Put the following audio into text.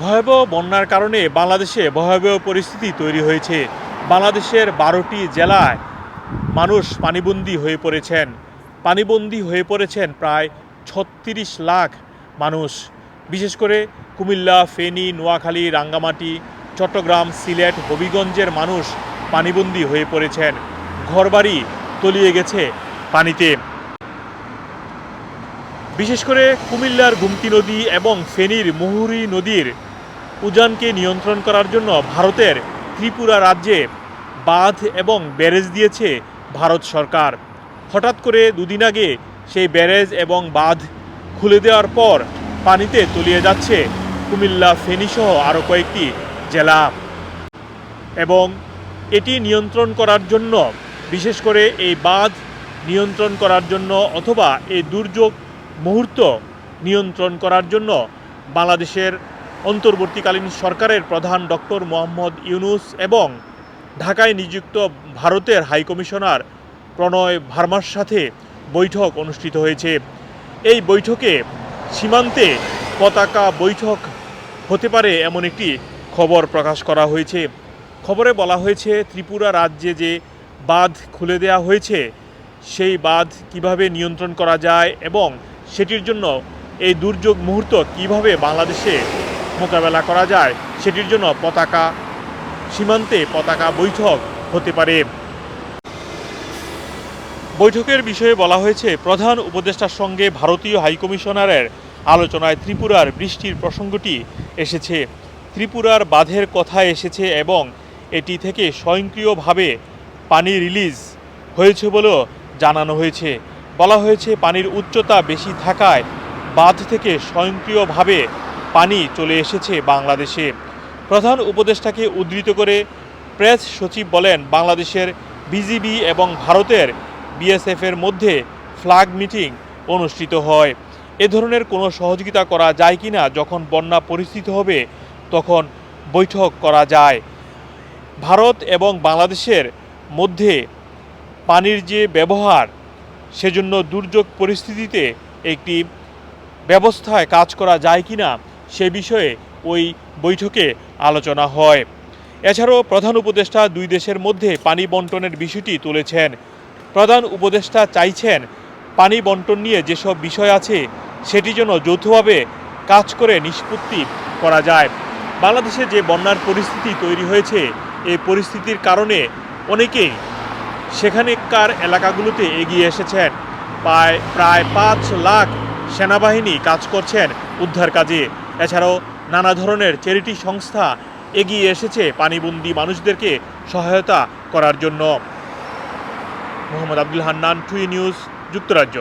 ভয়াবহ বন্যার কারণে বাংলাদেশে ভয়াবহ পরিস্থিতি তৈরি হয়েছে। বাংলাদেশের বারোটি জেলায় মানুষ পানিবন্দী হয়ে পড়েছেন। পানিবন্দী হয়ে পড়েছেন প্রায় ছত্রিশ লাখ মানুষ। বিশেষ করে কুমিল্লা, ফেনী, নোয়াখালী, রাঙ্গামাটি, চট্টগ্রাম, সিলেট, হবিগঞ্জের মানুষ পানিবন্দী হয়ে পড়েছেন। ঘরবাড়ি তলিয়ে গেছে পানিতে। বিশেষ করে কুমিল্লার গুমতি নদী এবং ফেনীর মুহুরী নদীর উজানকে নিয়ন্ত্রণ করার জন্য ভারতের ত্রিপুরা রাজ্যে বাঁধ এবং ব্যারেজ দিয়েছে ভারত সরকার। হঠাৎ করে দুদিন আগে সেই ব্যারেজ এবং বাঁধ খুলে দেওয়ার পর পানিতে তলিয়ে যাচ্ছে কুমিল্লা, ফেনীসহ আরও কয়েকটি জেলা। এবং এটি নিয়ন্ত্রণ করার জন্য, বিশেষ করে এই বাঁধ নিয়ন্ত্রণ করার জন্য অথবা এই দুর্যোগ মুহূর্ত নিয়ন্ত্রণ করার জন্য বাংলাদেশের অন্তর্বর্তীকালীন সরকারের প্রধান ডক্টর মোহাম্মদ ইউনুস এবং ঢাকায় নিযুক্ত ভারতের হাইকমিশনার প্রণয় ভার্মার সাথে বৈঠক অনুষ্ঠিত হয়েছে। এই বৈঠকে সীমান্তে পতাকা বৈঠক হতে পারে এমন একটি খবর প্রকাশ করা হয়েছে। খবরে বলা হয়েছে, ত্রিপুরা রাজ্যে যে বাঁধ খুলে দেওয়া হয়েছে, সেই বাঁধ কীভাবে নিয়ন্ত্রণ করা যায় এবং সেটির জন্য এই দুর্যোগ মুহূর্ত কীভাবে বাংলাদেশে মোকাবেলা করা যায়, সেটির জন্য পতাকা সীমান্তে পতাকা বৈঠক হতে পারে। বৈঠকের বিষয়ে বলা হয়েছে, প্রধান উপদেষ্টার সঙ্গে ভারতীয় হাইকমিশনারের আলোচনায় ত্রিপুরার বৃষ্টির প্রসঙ্গটি এসেছে। ত্রিপুরার বাঁধের কথা এসেছে এবং এটি থেকে স্বয়ংক্রিয়ভাবে পানি রিলিজ হয়েছে বলেও জানানো হয়েছে। বলা হয়েছে পানির উচ্চতা বেশি থাকায় বাঁধ থেকে স্বয়ংক্রিয়ভাবে পানি চলে এসেছে বাংলাদেশে। প্রধান উপদেষ্টাকে উদ্ধৃত করে প্রেস সচিব বলেন, বাংলাদেশের বিজিবি এবং ভারতের বিএসএফের মধ্যে ফ্ল্যাগ মিটিং অনুষ্ঠিত হয়। এ ধরনের কোনো সহযোগিতা করা যায় কি না যখন বন্যা পরিস্থিতি হবে, তখন বৈঠক করা যায়। ভারত এবং বাংলাদেশের মধ্যে পানির যে ব্যবহার সেজন্য দুর্যোগ পরিস্থিতিতে একটি ব্যবস্থায় কাজ করা যায় কি না সে বিষয়ে ওই বৈঠকে আলোচনা হয়। এছাড়াও প্রধান উপদেষ্টা দুই দেশের মধ্যে পানি বন্টনের বিষয়টি তুলেছেন। প্রধান উপদেষ্টা চাইছেন পানি বন্টন নিয়ে যেসব বিষয় আছে সেটি যেন যৌথভাবে কাজ করে নিষ্পত্তি করা যায়। বাংলাদেশে যে বন্যার পরিস্থিতি তৈরি হয়েছে এই পরিস্থিতির কারণে অনেকেই সেখানেকার এলাকাগুলোতে এগিয়ে এসেছেন। প্রায় প্রায় পাঁচ লাখ সেনাবাহিনী কাজ করছেন উদ্ধার কাজে। এছাড়াও নানা ধরনের চ্যারিটি সংস্থা এগিয়ে এসেছে পানিবন্দি মানুষদেরকে সহায়তা করার জন্য। মোহাম্মদ আব্দুল হান্নান, টুই নিউজ, যুক্তরাজ্য।